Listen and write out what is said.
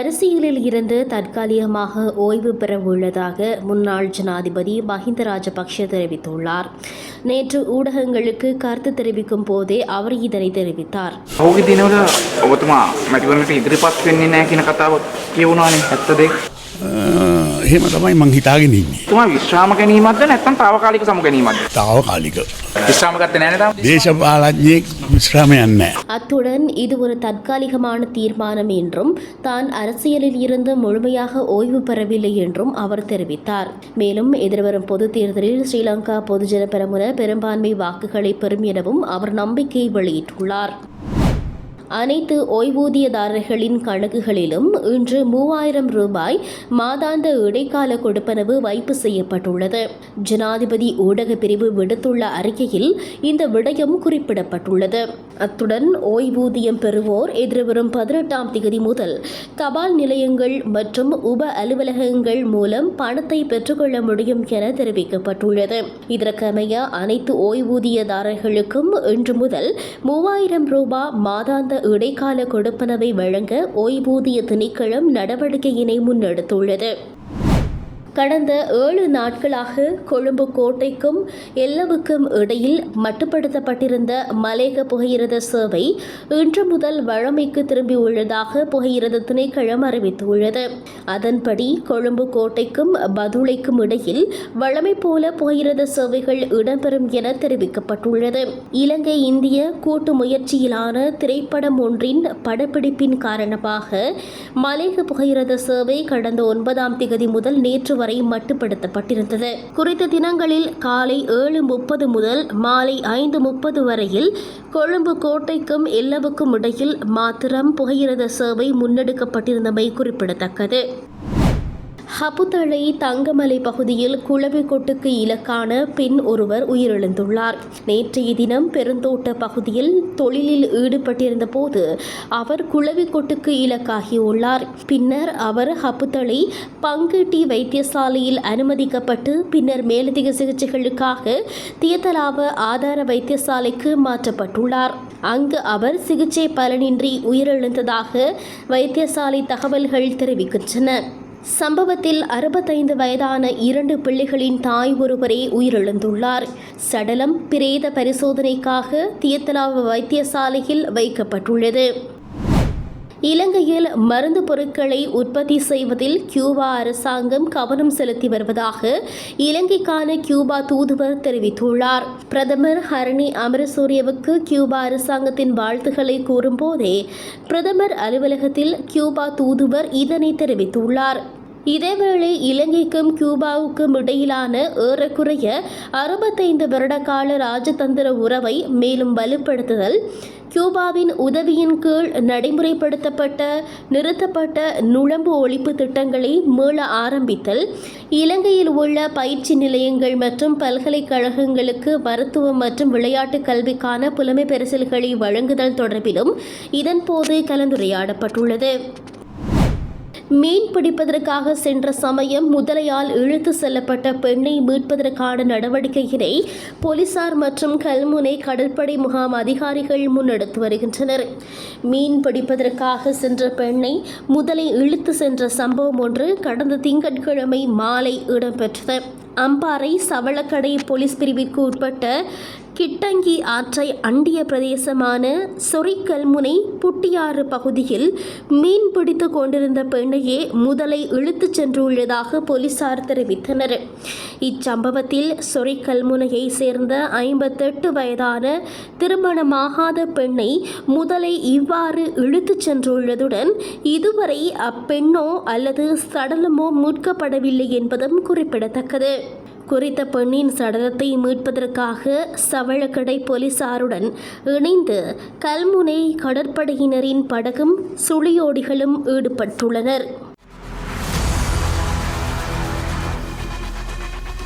அரசியலில் இருந்து தற்காலிகமாக ஓய்வு பெற உள்ளதாக முன்னாள் ஜனாதிபதி மஹிந்த ராஜபக்ஷ தெரிவித்துள்ளார். நேற்று ஊடகங்களுக்கு கருத்து தெரிவிக்கும் போதே அவர் இதனை தெரிவித்தார். එහෙම තමයි මං හිතාගෙන ඉන්නේ. තුමා විශ්‍රාම ගැනීමක්ද නැත්නම් తాවකාලික සමු ගැනීමක්ද? తాවකාලික. විශ්‍රාම ගත්තේ නැහැ නේද? தேசபாலඥයෙක් விஸ்ராம என்ன. அத்துடன் இது ஒரு தற்காலிகமான தீர்மானம் என்றும் தான் அரசியலில் இருந்து முழுமையாக ஓய்வு பெறவில்லை என்றும் அவர் தெரிவித்தார் மேலும் எதிர்வரும் பொது தேர்தலில் ஸ்ரீலங்கா பொதுஜன பெருமுன பெரும்பான்மை வாக்குகளை பெறும் எனவும் அவர் நம்பிக்கை வெளியிட்டுள்ளார் அனைத்து ஓய்வூதியதாரர்களின் கணக்குகளிலும் இன்று மூவாயிரம் ரூபாய் மாதாந்த இடைக்கால கொடுப்பனவு வைப்பு செய்யப்பட்டுள்ளது. ஜனாதிபதி ஊடக பிரிவு விடுத்துள்ள அறிக்கையில் இந்த விடயம் குறிப்பிடப்பட்டுள்ளது. அத்துடன் ஓய்வூதியம் பெறுவோர் எதிர்வரும் பதினெட்டாம் தேதி முதல் தபால் நிலையங்கள் மற்றும் உப அலுவலகங்கள் மூலம் பணத்தை பெற்றுக்கொள்ள முடியும் என தெரிவிக்கப்பட்டுள்ளது. இதற்கமைய அனைத்து ஓய்வூதியதாரர்களுக்கும் இன்று முதல் மூவாயிரம் ரூபாய் மாதாந்த இடைக்கால கொடுப்பனவை வழங்க ஓய்வூதிய திணைக்களம் நடவடிக்கையினை முன்னெடுத்துள்ளது. கடந்த ஏழு நாட்களாக கொழும்பு கோட்டைக்கும் எல்லவுக்கும் இடையில் மட்டுப்படுத்தப்பட்டிருந்த மலேக புகையிரத சேவை இன்று முதல் வழமைக்கு திரும்பியுள்ளதாக புகையிரத திணைக்களம் அறிவித்துள்ளது. அதன்படி கொழும்பு கோட்டைக்கும் பதுளைக்கும் இடையில் வழமை போல புகையிரத சேவைகள் இடம்பெறும் என தெரிவிக்கப்பட்டுள்ளது. இலங்கை இந்திய கூட்டு முயற்சியிலான திரைப்படம் ஒன்றின் படப்பிடிப்பின் காரணமாக மலேக புகையிரத சேவை கடந்த ஒன்பதாம் திகதி முதல் நேற்று வரை மட்டுப்படுத்தப்பட்டிருந்தது. குறித்த தினங்களில் காலை ஏழு முப்பது முதல் மாலை ஐந்து முப்பது வரையில் கொழும்பு கோட்டைக்கும் எல்லவுக்கும் இடையில் மாத்திரம் புகையிரத சேவை முன்னெடுக்கப்பட்டிருந்தமை குறிப்பிடத்தக்கது. ஹபுதளை தங்கமலை பகுதியில் குளவி கொட்டுக்கு இலக்கான பெண் ஒருவர் உயிரிழந்துள்ளார். நேற்றைய தினம் பெருந்தோட்ட பகுதியில் தொழிலில் ஈடுபட்டிருந்த போது அவர் குளவி கொட்டுக்கு இலக்காகியுள்ளார் பின்னர் அவர் ஹபுதளை பங்குட்டி வைத்தியசாலையில் அனுமதிக்கப்பட்டு பின்னர் மேலதிக சிகிச்சைகளுக்காக தியத்தலாவ ஆதார வைத்தியசாலைக்கு மாற்றப்பட்டுள்ளார். அங்கு அவர் சிகிச்சை பலனின்றி உயிரிழந்ததாக வைத்தியசாலை தகவல்கள் தெரிவிக்கின்றன. சம்பவத்தில் அறுபத்தைந்து வயதான இரண்டு பிள்ளைகளின் தாய் ஒருவரே உயிரிழந்துள்ளார். சடலம் பிரேத பரிசோதனைக்காக தியத்தலாவு வைத்தியசாலையில் வைக்கப்பட்டுள்ளது. இலங்கையில் மருந்து பொருட்களை உற்பத்தி செய்வதில் கியூபா அரசாங்கம் கவனம் செலுத்தி வருவதாக இலங்கைக்கான கியூபா தூதுவர் தெரிவித்துள்ளார். பிரதமர் ஹரணி அமரசூரியவுக்கு கியூபா அரசாங்கத்தின் வாழ்த்துக்களை கூறும்போதே பிரதமர் அலுவலகத்தில் கியூபா தூதுவர் இதனை தெரிவித்துள்ளார். இதேவேளை இலங்கைக்கும் கியூபாவுக்கும் இடையிலான ஏறக்குறைய அறுபத்தைந்து வருடகால ராஜதந்திர உறவை மேலும் வலுப்படுத்துதல் கியூபாவின் உதவியின் கீழ் நடைமுறைப்படுத்தப்பட்ட நிறுத்தப்பட்ட நுழம்பு ஒழிப்பு திட்டங்களை மீள ஆரம்பித்தல் இலங்கையில் உள்ள பயிற்சி நிலையங்கள் மற்றும் பல்கலைக்கழகங்களுக்கு மருத்துவம் மற்றும் விளையாட்டு கல்விக்கான புலமை பரிசில்களை வழங்குதல் தொடர்பிலும் இதன்போது கலந்துரையாடப்பட்டுள்ளது. மீன் பிடிப்பதற்காக சென்ற சமயம் முதலையால் இழுத்து செல்லப்பட்ட பெண்ணை மீட்பதற்கான நடவடிக்கையினை போலீசார் மற்றும் கல்முனை கடற்படை முகாம் அதிகாரிகள் முன்னெடுத்து வருகின்றனர். மீன் பிடிப்பதற்காக சென்ற பெண்ணை முதலை இழுத்து சென்ற சம்பவம் ஒன்று கடந்த திங்கட்கிழமை மாலை இடம்பெற்றது. அம்பாறை சவளக்கடை போலீஸ் பிரிவிற்கு உட்பட்ட கிட்டங்கி ஆற்றை அண்டிய பிரதேசமான சொரிக்கல்முனை புட்டியாறு பகுதியில் மீன் பிடித்து கொண்டிருந்த பெண்ணையே முதலை இழுத்துச் சென்றுள்ளதாக போலீசார் தெரிவித்தனர். இச்சம்பவத்தில் சொரிக்கல்முனையை சேர்ந்த ஐம்பத்தெட்டு வயதான திருமணமாகாத பெண்ணை முதலை இவ்வாறு இழுத்துச் சென்றுள்ளதுடன் இதுவரை அப்பெண்ணோ அல்லது சடலமோ மீட்கப்படவில்லை என்பதும் குறிப்பிடத்தக்கது. குறித்த பெண்ணின் சடலத்தை மீட்பதற்காக சவளக்கடை போலீசாருடன் இணைந்து கல்முனை கடற்படையினரின் படகும் சுழியோடிகளும் ஈடுபட்டுள்ளனர்.